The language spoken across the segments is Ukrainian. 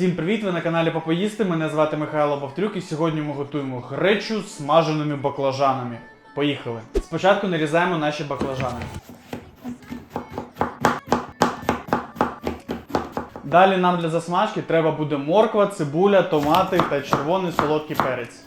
Всім привіт! Ви на каналі Попоїсти. Мене звати Михайло Бовтрюк і сьогодні ми готуємо гречу з смаженими баклажанами. Поїхали! Спочатку нарізаємо наші баклажани. Далі нам для засмажки треба буде морква, цибуля, томати та червоний солодкий перець.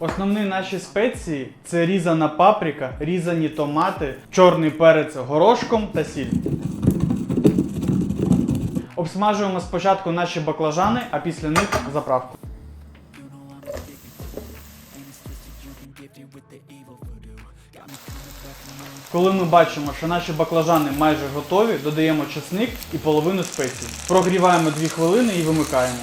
Основні наші спеції це різана паприка, різані томати, чорний перець горошком та сіль. Обсмажуємо спочатку наші баклажани, а після них заправку. Коли ми бачимо, що наші баклажани майже готові, додаємо чесник і половину спецій. Прогріваємо 2 хвилини і вимикаємо.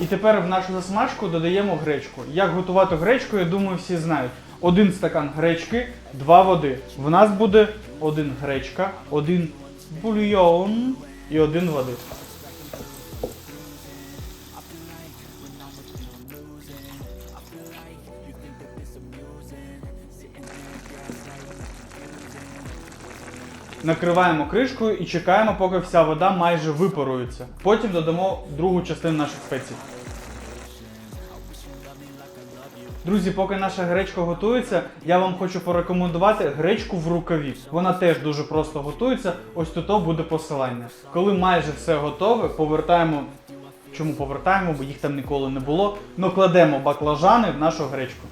І тепер в нашу засмажку додаємо гречку. Як готувати гречку, я думаю, всі знають. Один стакан гречки, два води. В нас буде один гречка, один бульйон і один води. Накриваємо кришкою і чекаємо, поки вся вода майже випарується. Потім додамо другу частину наших спецій. Друзі, поки наша гречка готується, я вам хочу порекомендувати гречку в рукаві. Вона теж дуже просто готується. Ось тут буде посилання. Коли майже все готове, повертаємо. Чому повертаємо, бо їх там ніколи не було. Ну кладемо баклажани в нашу гречку.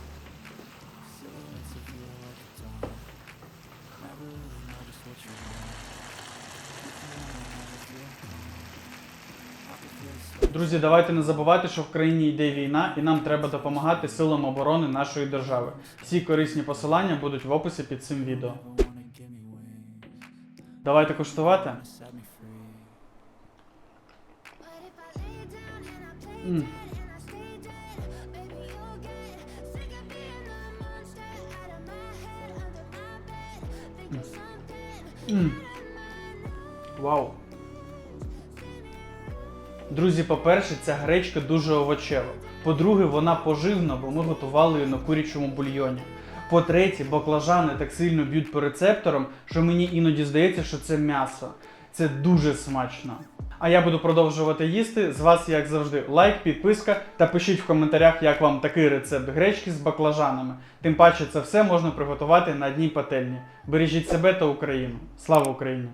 Друзі, давайте не забувати, що в країні йде війна, і нам треба допомагати силам оборони нашої держави. Всі корисні посилання будуть в описі під цим відео. Давайте куштувати. М. М. Вау. Друзі, по-перше, ця гречка дуже овочева. По-друге, вона поживна, бо ми готували її на курячому бульйоні. По-третє, баклажани так сильно б'ють по рецепторам, що мені іноді здається, що це м'ясо. Це дуже смачно. А я буду продовжувати їсти. З вас, як завжди, лайк, підписка та пишіть в коментарях, як вам такий рецепт гречки з баклажанами. Тим паче це все можна приготувати на одній пательні. Бережіть себе та Україну. Слава Україні!